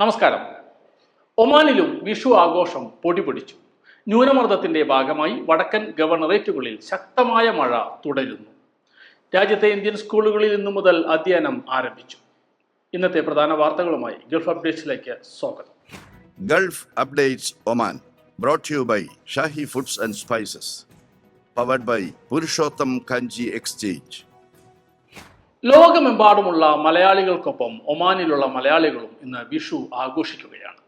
നമസ്കാരം. ഒമാനിലും വിഷു ആഘോഷം പൊടിപിടിച്ചു. ന്യൂനമർദ്ദത്തിന്റെ ഭാഗമായി വടക്കൻ ഗവർണറേറ്റുകളിൽ ശക്തമായ മഴ തുടരുന്നു. രാജ്യത്തെ ഇന്ത്യൻ സ്കൂളുകളിൽ ഇന്നു മുതൽ അധ്യയനം ആരംഭിച്ചു. ഇന്നത്തെ പ്രധാന വാർത്തകളുമായി ഗൾഫ് അപ്ഡേറ്റ്സിലേക്ക് സ്വാഗതം. Gulf updates Oman brought you by Shahi foods and spices powered by Purushottam Kanji exchange. ലോകമെമ്പാടുമുള്ള മലയാളികൾക്കൊപ്പം ഒമാനിലുള്ള മലയാളികളും ഇന്ന് വിഷു ആഘോഷിക്കുകയാണ്.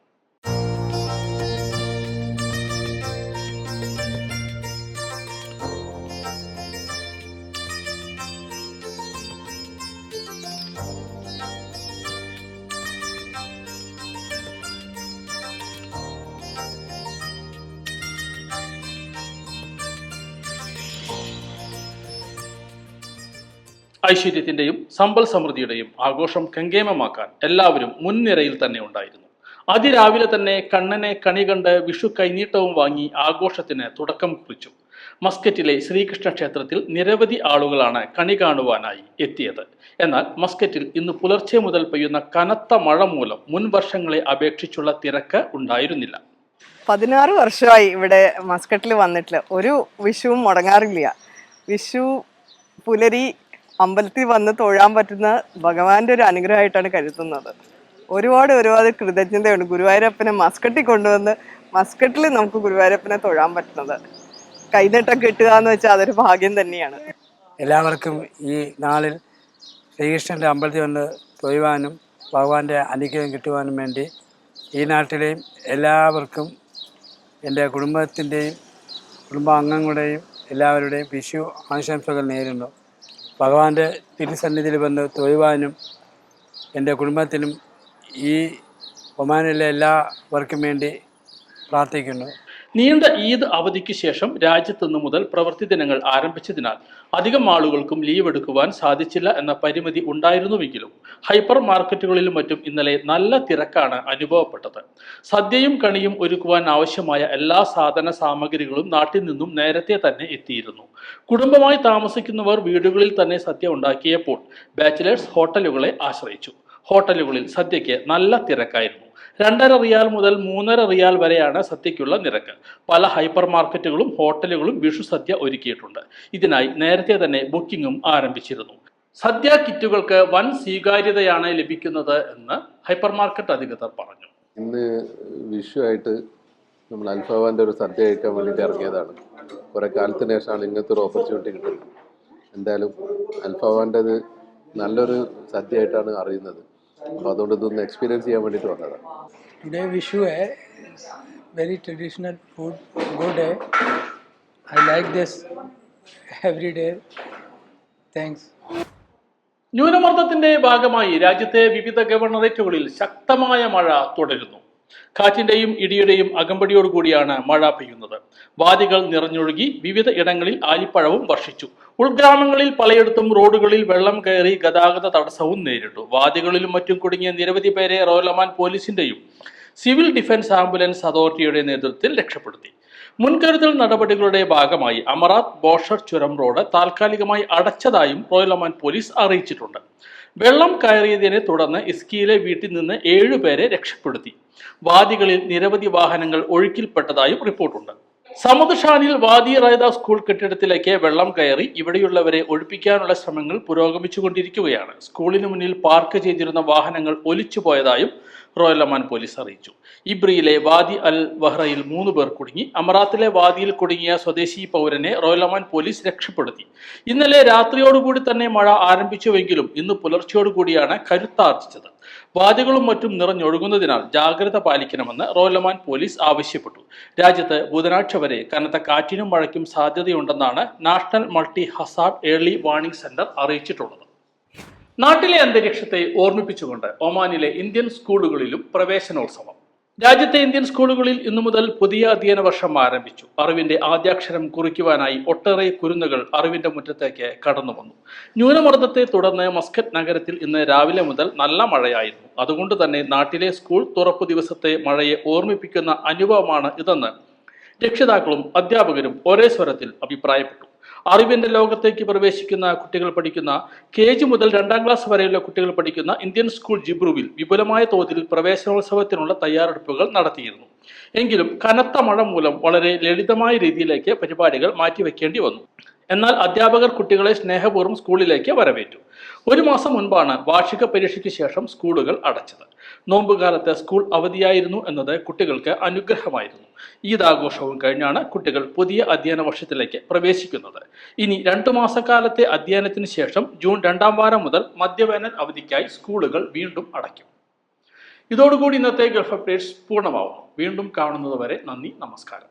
ഐശ്വര്യത്തിന്റെയും സമ്പൽ സമൃദ്ധിയുടെയും ആഘോഷം കങ്കേമമാക്കാൻ എല്ലാവരും മുൻനിരയിൽ തന്നെ ഉണ്ടായിരുന്നു. അതിരാവിലെ തന്നെ കണ്ണനെ കണി കണ്ട് വിഷു കൈനീട്ടവും വാങ്ങി ആഘോഷത്തിന് തുടക്കം കുറിച്ചു. മസ്കറ്റിലെ ശ്രീകൃഷ്ണ ക്ഷേത്രത്തിൽ നിരവധി ആളുകളാണ് കണി കാണുവാനായി എത്തിയത്. എന്നാൽ മസ്കറ്റിൽ ഇന്ന് പുലർച്ചെ മുതൽ പെയ്യുന്ന കനത്ത മഴ മൂലം മുൻ വർഷങ്ങളെ അപേക്ഷിച്ചുള്ള തിരക്ക് ഉണ്ടായിരുന്നില്ല. പതിനാറ് വർഷമായി ഇവിടെ മസ്കറ്റിൽ വന്നിട്ടില്ല. ഒരു വിഷുവും മുടങ്ങാറില്ല. വിഷു പുലരി അമ്പലത്തിൽ വന്ന് തൊഴാൻ പറ്റുന്ന ഭഗവാന്റെ ഒരു അനുഗ്രഹമായിട്ടാണ് കരുതുന്നത്. ഒരുപാട് ഒരുപാട് കൃതജ്ഞതയുണ്ട്. ഗുരുവായൂരപ്പനെ മസ്കട്ടിൽ കൊണ്ടുവന്ന് മസ്കട്ടിൽ നമുക്ക് ഗുരുവായൂരപ്പനെ തൊഴാൻ പറ്റുന്നത്. കൈനീട്ടം കിട്ടുക എന്ന് വെച്ചാൽ അതൊരു ഭാഗ്യം തന്നെയാണ്. എല്ലാവർക്കും ഈ നാളിൽ ശ്രീകൃഷ്ണന്റെ അമ്പലത്തിൽ വന്ന് തൊഴുവാനും ഭഗവാന്റെ അനുഗ്രഹം കിട്ടുവാനും വേണ്ടി ഈ നാട്ടിലെയും എല്ലാവർക്കും എന്റെ കുടുംബത്തിന്റെയും കുടുംബാംഗങ്ങളുടെയും എല്ലാവരുടെയും വിഷു ആശംസകൾ നേരുന്നു. ഭഗവാന്റെ തിരുസന്നിധിയിൽ വന്ന് തൊഴുവാനും എന്റെ കുടുംബത്തിനും ഈ ഒമാനിലെ എല്ലാവർക്കും വേണ്ടി പ്രാർത്ഥിക്കുന്നു. നീണ്ട ഈദ് അവധിക്ക് ശേഷം രാജ്യത്ത് നിന്ന് മുതൽ പ്രവൃത്തി ദിനങ്ങൾ ആരംഭിച്ചതിനാൽ അധികം ആളുകൾക്കും ലീവ് എടുക്കുവാൻ സാധിച്ചില്ല എന്ന പരിമിതി ഉണ്ടായിരുന്നുവെങ്കിലും ഹൈപ്പർ മാർക്കറ്റുകളിലും മറ്റും ഇന്നലെ നല്ല തിരക്കാണ് അനുഭവപ്പെട്ടത്. സദ്യയും കണിയും ഒരുക്കുവാൻ ആവശ്യമായ എല്ലാ സാധന സാമഗ്രികളും നാട്ടിൽ നിന്നും നേരത്തെ തന്നെ എത്തിയിരുന്നു. കുടുംബമായി താമസിക്കുന്നവർ വീടുകളിൽ തന്നെ സദ്യ ഉണ്ടാക്കിയപ്പോൾ ബാച്ചിലേഴ്സ് ഹോട്ടലുകളെ ആശ്രയിച്ചു. ഹോട്ടലുകളിൽ സദ്യയ്ക്ക് നല്ല തിരക്കായിരുന്നു. രണ്ടര റിയാൽ മുതൽ മൂന്നര റിയാൽ വരെയാണ് സദ്യയ്ക്കുള്ള നിരക്ക്. പല ഹൈപ്പർ മാർക്കറ്റുകളും ഹോട്ടലുകളും വിഷു സദ്യ ഒരുക്കിയിട്ടുണ്ട്. ഇതിനായി നേരത്തെ തന്നെ ബുക്കിംഗും ആരംഭിച്ചിരുന്നു. സദ്യ കിറ്റുകൾക്ക് വൻ സ്വീകാര്യതയാണ് ലഭിക്കുന്നത് എന്ന് ഹൈപ്പർ മാർക്കറ്റ് അധികൃതർ പറഞ്ഞു. ഇന്ന് വിഷു ആയിട്ട് നമ്മൾ അൽഫാവാന്റെ ഒരു സദ്യ കഴിക്കാൻ വേണ്ടിയിട്ട് ഇറങ്ങിയതാണ്. കുറെ കാലത്തിന് ശേഷമാണ് ഇങ്ങനത്തെ ഒരു ഓപ്പർച്യൂണിറ്റി കിട്ടുന്നത് എന്തായാലും അൽഫാവാന്റെത് നല്ലൊരു സദ്യ ആയിട്ടാണ് അറിയുന്നത്. അപ്പോൾ അതുകൊണ്ട് ഇതൊന്ന് എക്സ്പീരിയൻസ് ചെയ്യാൻ വേണ്ടിയിട്ട് വന്നതാണ് today Vishu a very traditional food good I like this every day thanks ന്യൂനമർദ്ദത്തിന്റെ ഭാഗമായി രാജ്യത്തെ വിവിധ ഗവർണറേറ്റുകളിൽ ശക്തമായ മഴ തുടരുന്നു. കാറ്റിന്റെയും ഇടിയുടെയും അകമ്പടിയോടുകൂടിയാണ് മഴ പെയ്യുന്നത്. വാദികൾ നിറഞ്ഞൊഴുകി വിവിധ ഇടങ്ങളിൽ ആലിപ്പഴവും വർഷിച്ചു. ഉൾഗ്രാമങ്ങളിൽ പലയിടത്തും റോഡുകളിൽ വെള്ളം കയറി ഗതാഗത തടസ്സവും നേരിട്ടു. വാദികളിലും മറ്റും കുടുങ്ങിയ നിരവധി പേരെ റോയലമാൻ പോലീസിന്റെയും സിവിൽ ഡിഫൻസ് ആംബുലൻസ് അതോറിറ്റിയുടെ നേതൃത്വത്തിൽ രക്ഷപ്പെടുത്തി. മുൻകരുതൽ നടപടികളുടെ ഭാഗമായി അമറാത്ത് ബോഷർ ചുരം റോഡ് താൽക്കാലികമായി അടച്ചതായും റോയലമാൻ പോലീസ് അറിയിച്ചിട്ടുണ്ട്. വെള്ളം കയറിയതിനെ തുടർന്ന് ഇസ്കിയിലെ വീട്ടിൽ നിന്ന് ഏഴുപേരെ രക്ഷപ്പെടുത്തി. വാദികളിൽ നിരവധി വാഹനങ്ങൾ ഒഴുക്കിൽപ്പെട്ടതായും റിപ്പോർട്ടുണ്ട്. സമുദ്ഷാനിൽ വാദി റായ്ദ സ്കൂൾ കെട്ടിടത്തിലേക്ക് വെള്ളം കയറി ഇവിടെയുള്ളവരെ ഒഴിപ്പിക്കാനുള്ള ശ്രമങ്ങൾ പുരോഗമിച്ചുകൊണ്ടിരിക്കുകയാണ്. സ്കൂളിന് മുന്നിൽ പാർക്ക് ചെയ്തിരുന്ന വാഹനങ്ങൾ ഒലിച്ചുപോയതായും റോയൽ അമാൻ പോലീസ് അറിയിച്ചു. ഇബ്രിയിലെ വാദി അൽ വഹ്റയിൽ മൂന്ന് പേർ കുടുങ്ങി. അമറാത്തിലെ വാദിയിൽ കുടുങ്ങിയ സ്വദേശി പൗരനെ റോയൽ അമാൻ പോലീസ് രക്ഷപ്പെടുത്തി. ഇന്നലെ രാത്രിയോടുകൂടി തന്നെ മഴ ആരംഭിച്ചുവെങ്കിലും ഇന്ന് പുലർച്ചയോടുകൂടിയാണ് കരുത്താർജിച്ചത് വാദികളും മറ്റും നിറഞ്ഞൊഴുകുന്നതിനാൽ ജാഗ്രത പാലിക്കണമെന്ന് റോയൽ അമാൻ പോലീസ് ആവശ്യപ്പെട്ടു. രാജ്യത്ത് ബുധനാഴ്ച വരെ കനത്ത കാറ്റിനും മഴയ്ക്കും സാധ്യതയുണ്ടെന്നാണ് national multi hazard early warning centre അറിയിച്ചിട്ടുള്ളത്. നാട്ടിലെ അന്തരീക്ഷത്തെ ഓർമ്മിപ്പിച്ചുകൊണ്ട് ഒമാനിലെ ഇന്ത്യൻ സ്കൂളുകളിലും പ്രവേശനോത്സവം. രാജ്യത്തെ ഇന്ത്യൻ സ്കൂളുകളിൽ ഇന്നു മുതൽ പുതിയ അധ്യയന വർഷം ആരംഭിച്ചു. അറിവിന്റെ ആദ്യാക്ഷരം കുറിക്കുവാനായി ഒട്ടേറെ കുരുന്നുകൾ അറിവിന്റെ മുറ്റത്തേക്ക് കടന്നു വന്നു. ന്യൂനമർദ്ദത്തെ തുടർന്ന് മസ്കറ്റ് നഗരത്തിൽ ഇന്ന് രാവിലെ മുതൽ നല്ല മഴയായിരുന്നു. അതുകൊണ്ട് തന്നെ നാട്ടിലെ സ്കൂൾ തുറപ്പ് ദിവസത്തെ മഴയെ ഓർമ്മിപ്പിക്കുന്ന അനുഭവമാണ് ഇതെന്ന് രക്ഷിതാക്കളും അധ്യാപകരും ഒരേ സ്വരത്തിൽ അഭിപ്രായപ്പെട്ടു. അറിവിന്റെ ലോകത്തേക്ക് പ്രവേശിക്കുന്ന കുട്ടികൾ പഠിക്കുന്ന കെ ജി മുതൽ രണ്ടാം ക്ലാസ് വരെയുള്ള കുട്ടികൾ പഠിക്കുന്ന ഇന്ത്യൻ സ്കൂൾ ജിബ്രുവിൽ വിപുലമായ തോതിൽ പ്രവേശനോത്സവത്തിനുള്ള തയ്യാറെടുപ്പുകൾ നടത്തിയിരുന്നു. എങ്കിലും കനത്ത മഴ മൂലം വളരെ ലളിതമായ രീതിയിലേക്ക് പരിപാടികൾ മാറ്റിവെക്കേണ്ടി വന്നു. എന്നാൽ അധ്യാപകർ കുട്ടികളെ സ്നേഹപൂർവം സ്കൂളിലേക്ക് വരവേറ്റു. ഒരു മാസം മുൻപാണ് വാർഷിക പരീക്ഷയ്ക്ക് ശേഷം സ്കൂളുകൾ അടച്ചത്. നോമ്പുകാലത്ത് സ്കൂൾ അവധിയായിരുന്നു എന്നത് കുട്ടികൾക്ക് അനുഗ്രഹമായിരുന്നു. ഈദ് ആഘോഷവും കഴിഞ്ഞാണ് കുട്ടികൾ പുതിയ അധ്യയന വർഷത്തിലേക്ക് പ്രവേശിക്കുന്നത്. ഇനി രണ്ടു മാസക്കാലത്തെ അധ്യയനത്തിന് ശേഷം ജൂൺ രണ്ടാം വാരം മുതൽ മദ്യവേനൽ അവധിക്കായി സ്കൂളുകൾ വീണ്ടും അടയ്ക്കും. ഇതോടുകൂടി ഇന്നത്തെ ഗൾഫ് അപ്ഡേറ്റ്സ് പൂർണമാവുന്നു വീണ്ടും കാണുന്നതുവരെ നന്ദി നമസ്കാരം.